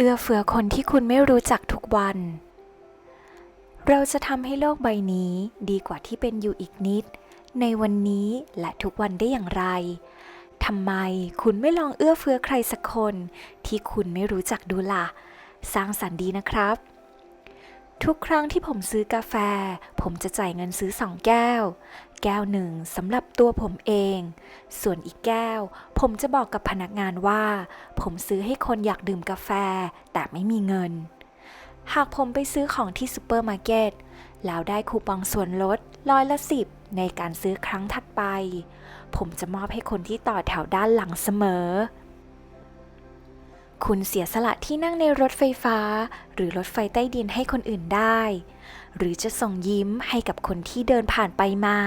เอื้อเฟื้อคนที่คุณไม่รู้จักทุกวัน เราจะทำให้โลกใบนี้ดีกว่าที่เป็นอยู่อีกนิด ในวันนี้และทุกวันได้อย่างไรทำไมคุณไม่ลองเอื้อเฟื้อใครสักคน ที่คุณไม่รู้จักดูล่ะ สร้างสรรค์ดีนะครับ ทุกครั้งที่ผมซื้อกาแฟ ผมจะจ่ายเงินซื้อสองแก้ว แก้วหนึ่งสำหรับตัวผมเอง ส่วนอีกแก้ว ผมจะบอกกับพนักงานว่า ผมซื้อให้คนอยากดื่มกาแฟ แต่ไม่มีเงิน หากผมไปซื้อของที่ซูเปอร์มาร์เก็ตแล้วได้คูปองส่วนลดร้อยละสิบในการซื้อครั้งถัดไป ผมจะมอบให้คนที่ต่อแถวด้านหลังเสมอ คุณเสียสละที่นั่งในรถไฟฟ้า หรือรถไฟใต้ดินให้คนอื่นได้ หรือจะส่งยิ้มให้กับคนที่เดินผ่านไปมา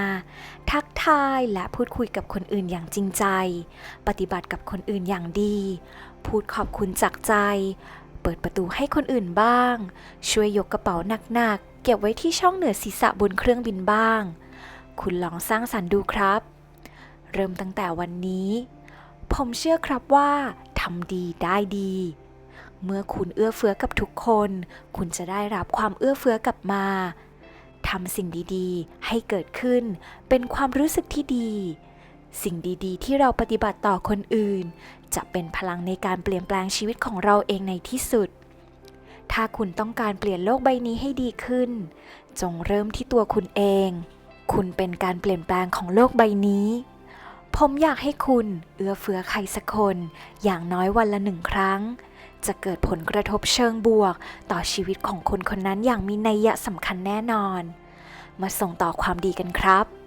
ทักทายและพูดคุยกับคนอื่นอย่างจริงใจ ปฏิบัติกับคนอื่นอย่างดี พูดขอบคุณจากใจ เปิดประตูให้คนอื่นบ้าง ช่วยยกกระเป๋าหนักๆ เก็บไว้ที่ช่องเหนือศีรษะบนเครื่องบินบ้าง คุณลองสร้างสรรค์ดูครับ เริ่มตั้งแต่วันนี้ผมเชื่อครับว่า ทำดีได้ดี เมื่อคุณเอื้อเฟื้อกับทุกคน คุณจะได้รับความเอื้อเฟื้อกลับมาทำสิ่งดีๆ ให้เกิดขึ้น เป็นความรู้สึกที่ดี สิ่งดีๆ ที่เราปฏิบัติต่อคนอื่น จะเป็นพลังในการเปลี่ยนแปลงชีวิตของเราเองในที่สุด ถ้าคุณต้องการเปลี่ยนโลกใบนี้ให้ดีขึ้น จงเริ่มที่ตัวคุณเอง คุณเป็นการเปลี่ยนแปลงของโลกใบนี้ ผมอยากให้คุณเอื้อเฟื้อใครสักคน อย่างน้อยวันละหนึ่งครั้ง จะเกิดผลกระทบเชิงบวก ต่อชีวิตของคนคนนั้นอย่างมีนัยยะสำคัญแน่นอน มาส่งต่อความดีกันครับ